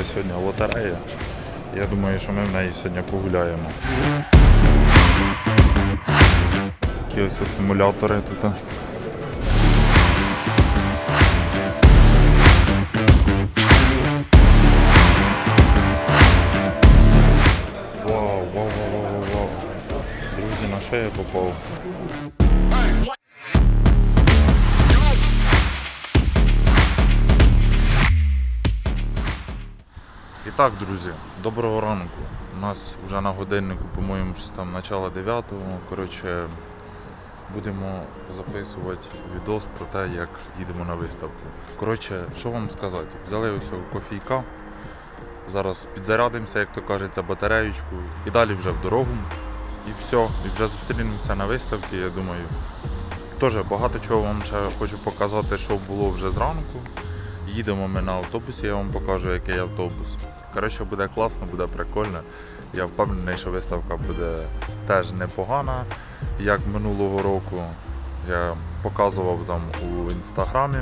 буде сьогодні лотерея. Я думаю, що ми в неї сьогодні погуляємо. Такі ось симулятори тут. Вау, вау, вау, вау, вау. Друзі, на я попав? Так, друзі, доброго ранку. У нас вже на годиннику, по-моєму, там начало 9-го. Коротше, будемо записувати відос про те, як їдемо на виставку. Коротше, що вам сказати? Взяли ось кофійка. Зараз підзарядимося, як то кажеться, батареєчку, і далі вже в дорогу. І все, і вже зустрінемося на виставці, я думаю. Теж багато чого вам ще хочу показати, що було вже зранку. Їдемо ми на автобусі, я вам покажу, який автобус. Коротше, буде класно, буде прикольно. Я впевнений, що виставка буде теж непогана, як минулого року. Я показував там у інстаграмі.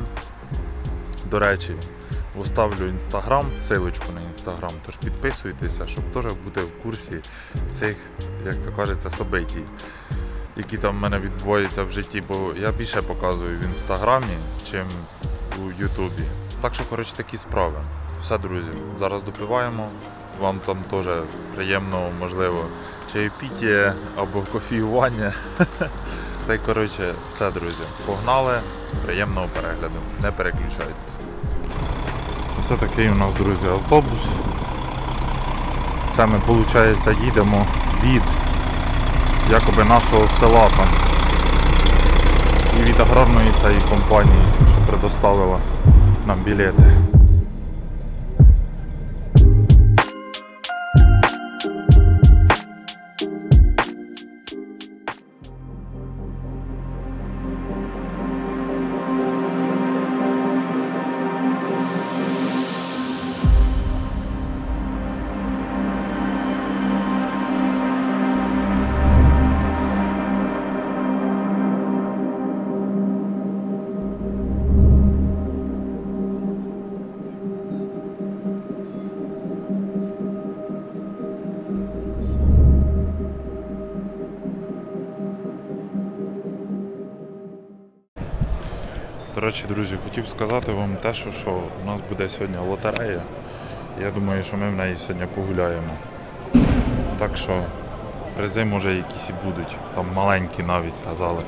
До речі, оставлю інстаграм, силочку на інстаграм, тож підписуйтеся, щоб теж бути в курсі цих, як то кажеться, событій, які там в мене відбуваються в житті, бо я більше показую в інстаграмі, чим у Ютубі. Так що, коротше, такі справи. Все, друзі, зараз допиваємо. Вам там теж приємно, можливо, чайопіття або кофіювання. Та й коротше, все, друзі. Погнали. Приємного перегляду. Не переключайтеся. Ось такий у нас, друзі, автобус. Це ми, виходить, їдемо від якоби нашого села там. І від аграрної цієї компанії, що предоставила нам білети. Речі, друзі, хотів сказати вам те, що, що у нас буде сьогодні лотерея. Я думаю, що ми в неї сьогодні погуляємо. Так що призи може якісь і будуть, там маленькі навіть казали.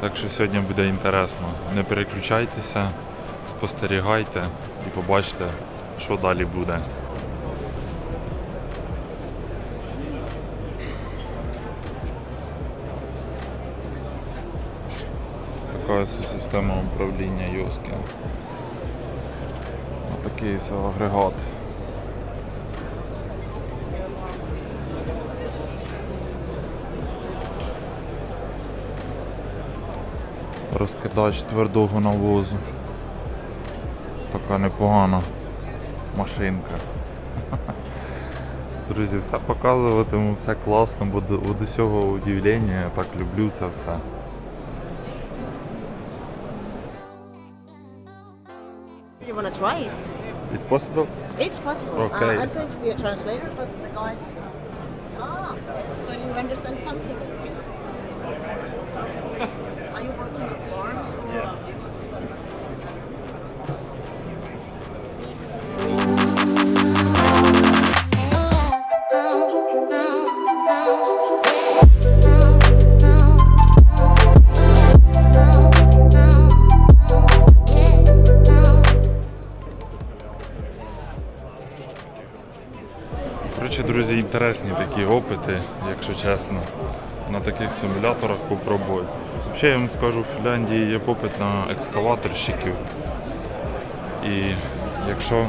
Так що сьогодні буде інтересно. Не переключайтеся, спостерігайте і побачите, що далі буде. Така ось система управління Йоски. Отакий ось агрегат. Розкидач твердого навозу. Така непогана машинка. Друзі, все показуватиму, все класно, бо до, до усього удивлення, я так люблю це все. You want to try it? It's possible? It's possible. Okay. Uh, I'm going to be a translator, but the guy guys. Ah, so you understand something in physics as well? Are you working on farms or? Yes. Інтересні такі опити, якщо чесно. На таких симуляторах попробую. Взагалі я вам скажу, в Фінляндії є попит на екскаваторщиків. І якщо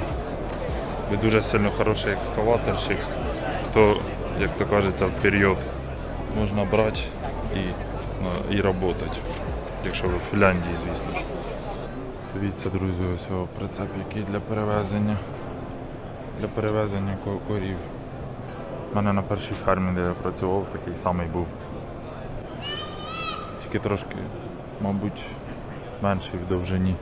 ви дуже сильно хороший екскаваторщик, то, як то кажеться, в період можна брати і, ну, і працювати. Якщо ви в Фінляндії, звісно ж. Дивіться, друзі, ось прицеп, який для перевезення. Для перевезення ко- корів. У мене на першій фермі, де я працював, такий самий був. Тільки трошки, мабуть, менший в довжині.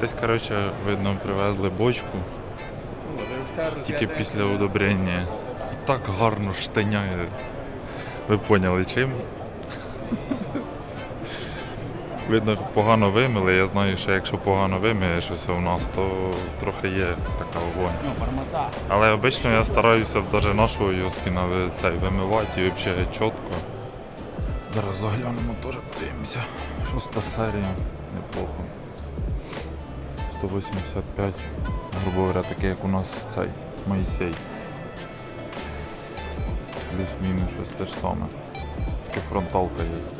Десь, коротше, видно, привезли бочку. Тільки після удобрення. І так гарно штиняє. Ви поняли чим? Видно, погано вимили. Я знаю, що якщо погано вимиє щось у нас, то трохи є така вогонь. Але обично я стараюся навіть нашого Йоскіна цей вимивати і взагалі чітко. Зараз заглянемо теж подивимося. Шоста серія, неплохо. 185, грубо говоря, такий як у нас цей Моїсей. Плюс-мінус щось те ж саме. Тільки фронталка є.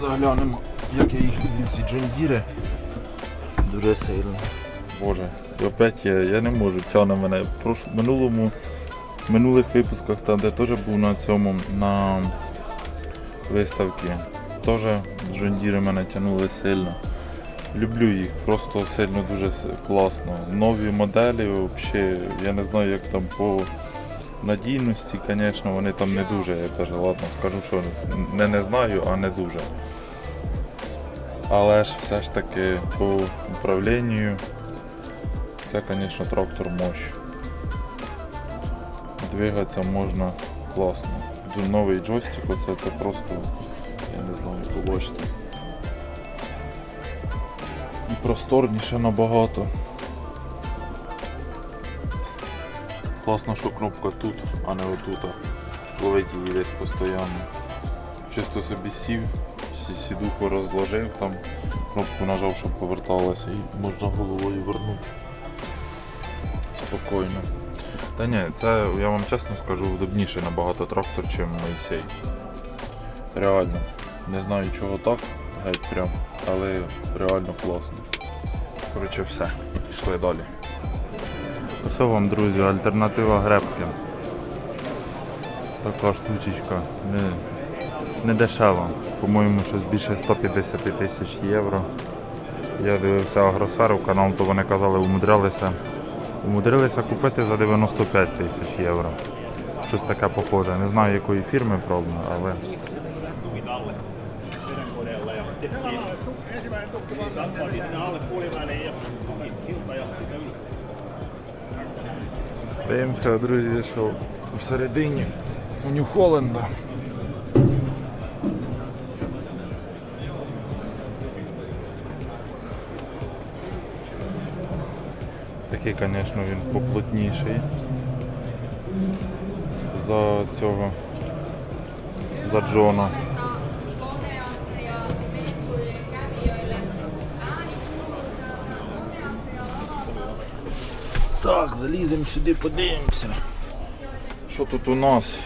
Заглянемо, як я їх люблю, ці джондіри. Дуже сильно. Боже, і опять я, я не можу, тягне мене. В минулому, в минулих випусках, там, де теж був на цьому, на виставці, теж джондіри мене тягнули сильно. Люблю їх, просто сильно дуже класно. Нові моделі, взагалі, я не знаю, як там по надійності, звісно, вони там не дуже. Я теж ладно скажу, що не не знаю, а не дуже. Але ж все ж таки по управлінню це, звісно, трактор мощ. Двигатися можна класно. Новий джойстик, оце це просто, я не знаю, побачите. І просторніше набагато. Класно, що кнопка тут, а не отут. Ловить її десь постійно. Чисто собі сів, сідуху розложив, там кнопку нажав, щоб поверталася і можна головою вернути. Спокійно. Та ні, це я вам чесно скажу, удобніший набагато трактор, ніж Моїсей. Реально. Не знаю чого так, геть прям, але реально класно. Коротше, все, пішли далі. Ось вам, друзі, альтернатива гребки. Така штучечка. Не, не дешева. По-моєму, щось більше 150 тисяч євро. Я дивився агросферу канал, то вони казали, умудрялися. Умудрилися купити за 95 тисяч євро. Щось таке похоже. Не знаю якої фірми, правда, але. Дивимося, друзі, що всередині у Нью-Холленда. Такий, звісно, він поплотніший за цього, за Джона. Так, заліземо сюди, подивимося. Що тут у нас?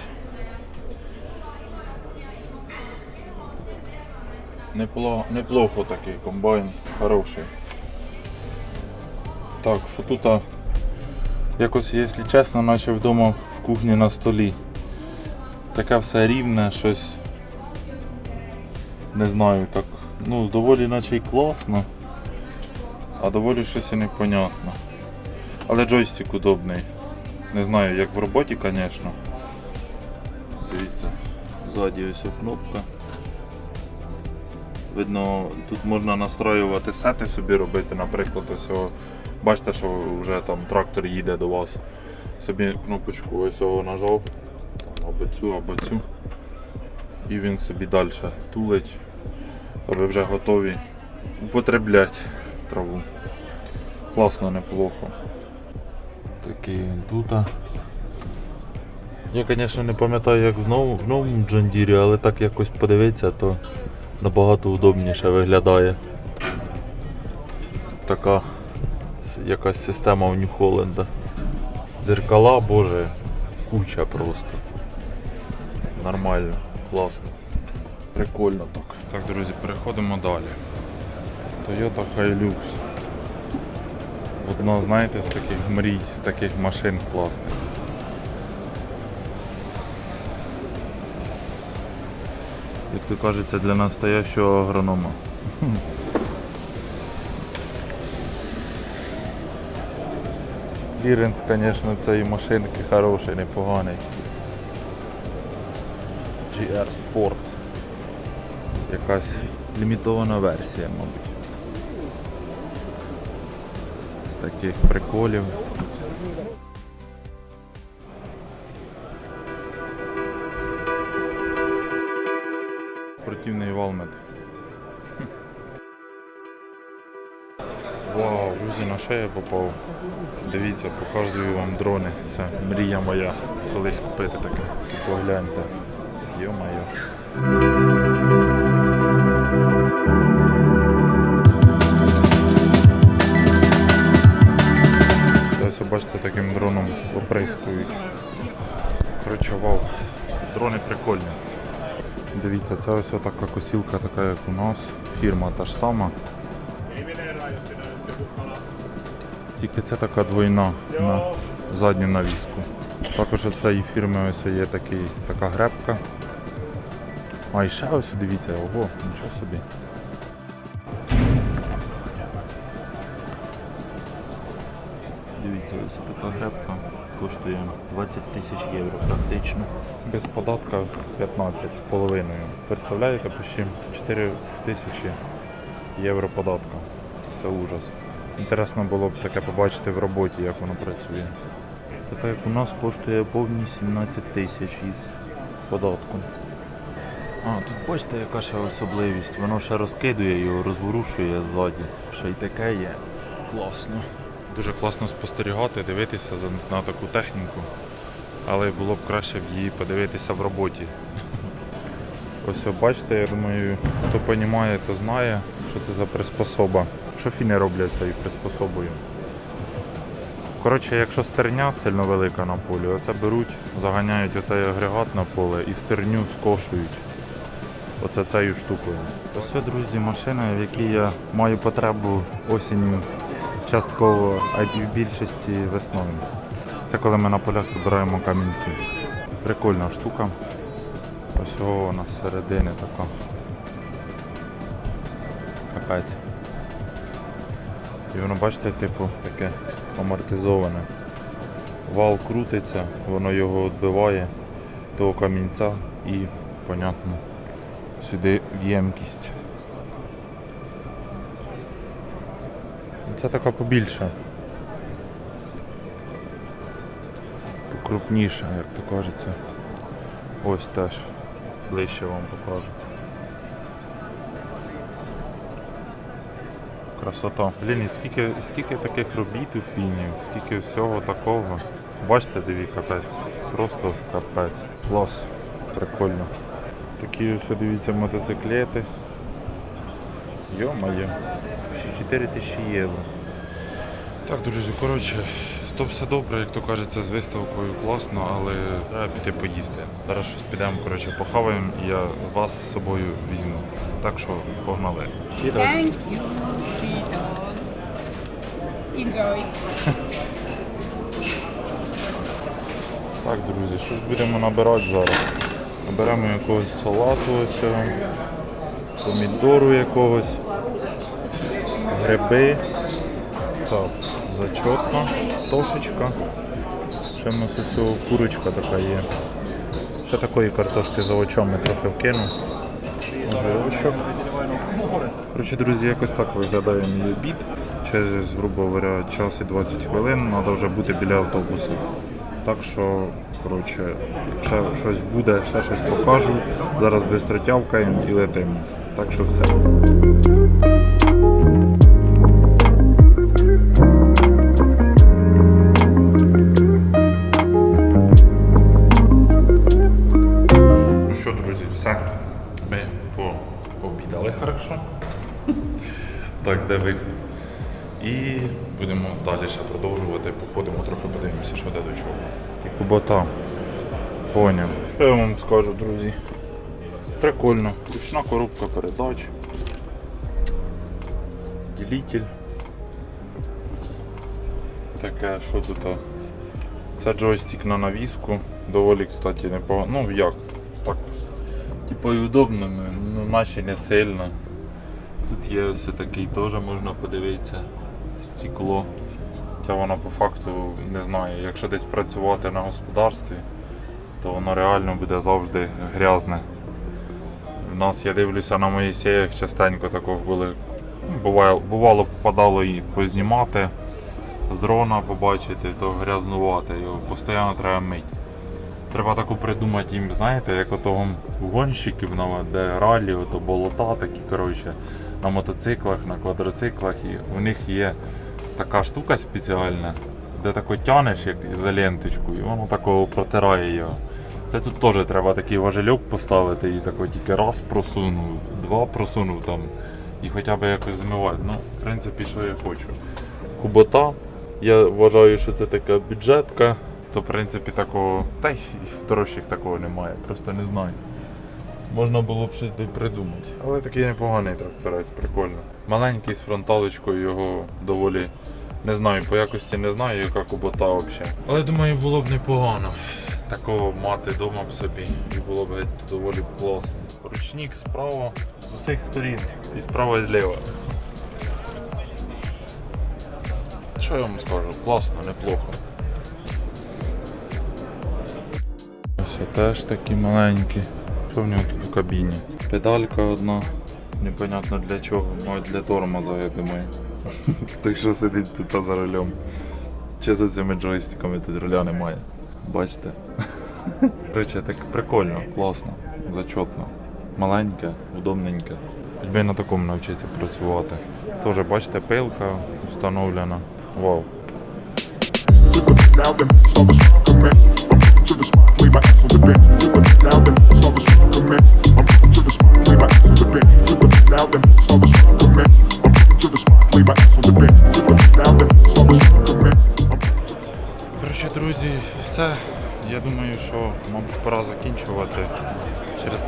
Непло... Неплохо такий комбайн, хороший. Так, що тут якось, якщо чесно, наче вдома в кухні на столі. Таке все рівне, щось. Не знаю, так. Ну, доволі наче й класно, а доволі щось і непонятно. Але джойстик удобний. Не знаю, як в роботі, звісно. Дивіться, ззаді ось кнопка. Видно, тут можна настроювати сети собі робити, наприклад, ось бачите, що вже там трактор їде до вас. Собі кнопочку ось о нажав, або цю, або цю. І він собі далі тулить, а ви вже готові употребляти траву. Класно, неплохо. Такий він тут. Я, звісно, не пам'ятаю, як знову в новому Джондірі, але так якось подивитися, то набагато удобніше виглядає. Така якась система у Нью-Холленда. Дзеркала, боже, куча просто. Нормально, класно. Прикольно так. Так, друзі, переходимо далі. Toyota Hilux. Одна, знаєте, з таких мрій, з таких машин класних. Як то кажеться, для настоящого агронома. Кліренс, звісно, цієї машинки хороший, непоганий. GR Sport. якась лімітована версія, мабуть. Таких приколів. Спортивний валмет. Вау, друзі, на я попав? Дивіться, показую вам дрони. Це мрія моя колись купити таке. Погляньте. Йо-моє. Дроном оприскують. Коротше, вау. Дрони прикольні. Дивіться, це ось така косілка, така як у нас. Фірма та ж сама. Тільки це така двойна на задню навіску. Також у цієї фірми ось є такий, така гребка. А і ще ось дивіться, ого, нічого собі. Дивіться, ось така гребка коштує 20 тисяч євро практично. Без податка 15 половиною. Представляєте, почти 4 тисячі євро податка. Це ужас. Інтересно було б таке побачити в роботі, як воно працює. Така як у нас коштує повні 17 тисяч із податком. А, тут бачите, яка ще особливість. Воно ще розкидує його, розворушує ззаді. Ще й таке є. Класно. Дуже класно спостерігати, дивитися на таку техніку, але було б краще б її подивитися в роботі. Ось бачите, я думаю, хто розуміє, то знає, що це за приспособа. Що фіни роблять цією приспособою. Коротше, якщо стерня сильно велика на полі, оце беруть, заганяють оцей агрегат на поле і стерню скошують. Оце цією штукою. Ось, друзі, машина, в якій я маю потребу осінню частково, а в більшості весною. Це коли ми на полях збираємо камінці. Прикольна штука. Ось о, вона з середини така. Капець. І воно, бачите, типу, таке амортизоване. Вал крутиться, воно його відбиває того камінця і, понятно, сюди в ємкість. Це така побільша. Покрупніша, як то кажеться. Ось теж. Ближче вам покажу. Красота. Блін, і скільки, скільки таких робіт у фінів, скільки всього такого. Бачите, диві капець. Просто капець. Клас. Прикольно. Такі ось дивіться мотоциклети. Йо-моє. Ще 4 тисячі євро. Так, друзі, коротше, то все добре, як то кажеться, з виставкою класно, але треба піти поїсти. Зараз щось підемо, коротше, похаваємо і я з вас з собою візьму. Так що погнали. Thank you. Enjoy. Так, друзі, щось будемо набирати зараз. Наберемо якогось салату ось, помідору якогось, гриби. Так, зачотка, тошечка. Ще в нас ось курочка така є. Ще такої картошки за очами трохи вкину. Огірочок. Коротше, друзі, якось так виглядає мій обід. Через, грубо говоря, час і 20 хвилин треба вже бути біля автобусу. Так що, коротше, ще щось буде, ще щось покажу. Зараз швидко тявкаємо і летимо. Так що все. Ну що, друзі, все. Ми пообідали хорошо. Так, де вихід. І будемо далі ще продовжувати. Походимо, трохи подивимося, що де до чого. І кубота. Поняв. Що я вам скажу, друзі? Прикольно. Ручна коробка передач. Ділитель. Таке, що тут? Це джойстик на навіску. Доволі, кстати, непогано. Ну як? Так. Типу і удобно, ну, ну наче не сильно. Тут є ось такий теж можна подивитися. Стекло. Хоча воно по факту не знаю, якщо десь працювати на господарстві, то воно реально буде завжди грязне. В нас, я дивлюся на Моїсеях, частенько такого були. ну, Бувало, бувало попадало і познімати, з дрона побачити, то грязнувати, його постійно треба мити. Треба таку придумати їм, знаєте, як ото гонщиків, де ралі, ото болота такі, коротше, на мотоциклах, на квадроциклах, і у них є така штука спеціальна, де тако тянеш як за ленточку, і воно такого протирає його. Це тут теж треба такий важельок поставити і тако тільки раз просунув, два просунув там і хоча б якось змивати. Ну, в принципі, що я хочу. Кубота. Я вважаю, що це така бюджетка. То в принципі такого. Та й дорожчих такого немає, просто не знаю. Можна було б щось придумати. Але такий непоганий тракторець, прикольно. Маленький з фронталочкою його доволі не знаю, по якості не знаю, яка кубота взагалі. Але думаю, було б непогано такого мати вдома б собі. І було б геть доволі класно. Ручник справа з усіх сторін. І справа і зліва. Що я вам скажу? Класно, неплохо. Ось теж такі маленькі. Що в нього тут в кабіні? Педалька одна. Непонятно для чого, мабуть для тормоза, я думаю. Той, що сидить тут за рулем. Чи за цими джойстиками тут руля немає. Бачите? Короче, так прикольно, класно, зачетно. Маленьке, удобненьке. Хоч би на такому навчитися працювати. Теж бачите, пилка встановлена. Вау. Now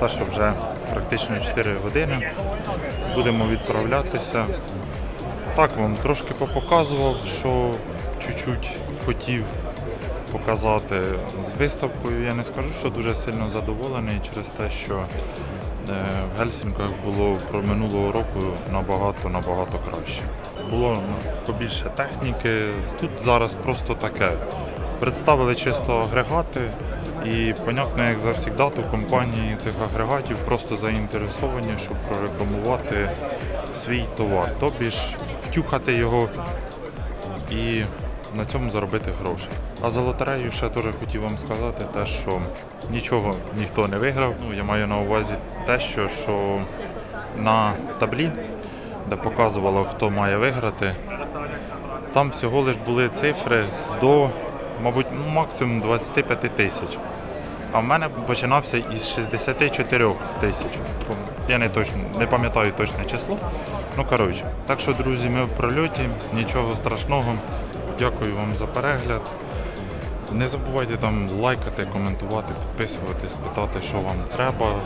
те, що вже практично 4 години. Будемо відправлятися. Так вам трошки попоказував, що чуть-чуть хотів показати. З виставкою я не скажу, що дуже сильно задоволений через те, що е, в Гельсінках було про минулого року набагато набагато краще. Було побільше техніки. Тут зараз просто таке. Представили чисто агрегати, і, понятно, як завжди, у компанії цих агрегатів просто заінтересовані, щоб прорекламувати свій товар. Тобі ж втюхати його і на цьому заробити гроші. А за лотерею ще теж хотів вам сказати те, що нічого ніхто не виграв. Ну, я маю на увазі те, що, що на таблі, де показувало, хто має виграти, там всього лиш були цифри до, мабуть, максимум 25 тисяч. А в мене починався із 64 тисяч. Я не точно не пам'ятаю точне число. Ну коротше. Так що, друзі, ми в прольоті, нічого страшного. Дякую вам за перегляд. Не забувайте там лайкати, коментувати, підписуватись, питати, що вам треба,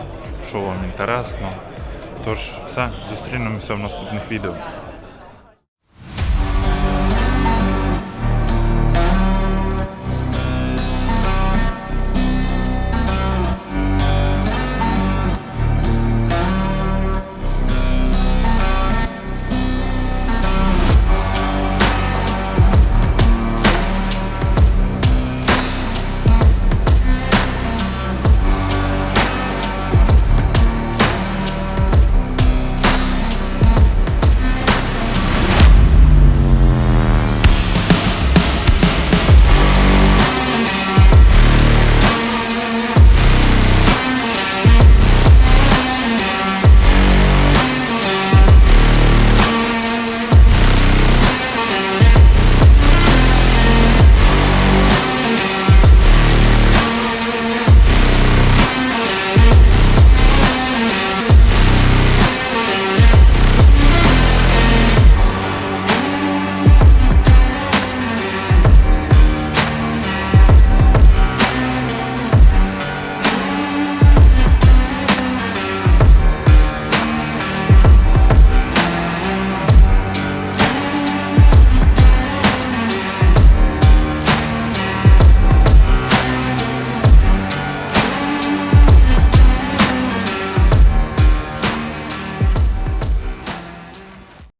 що вам інтересно. Тож, все, зустрінемося в наступних відео.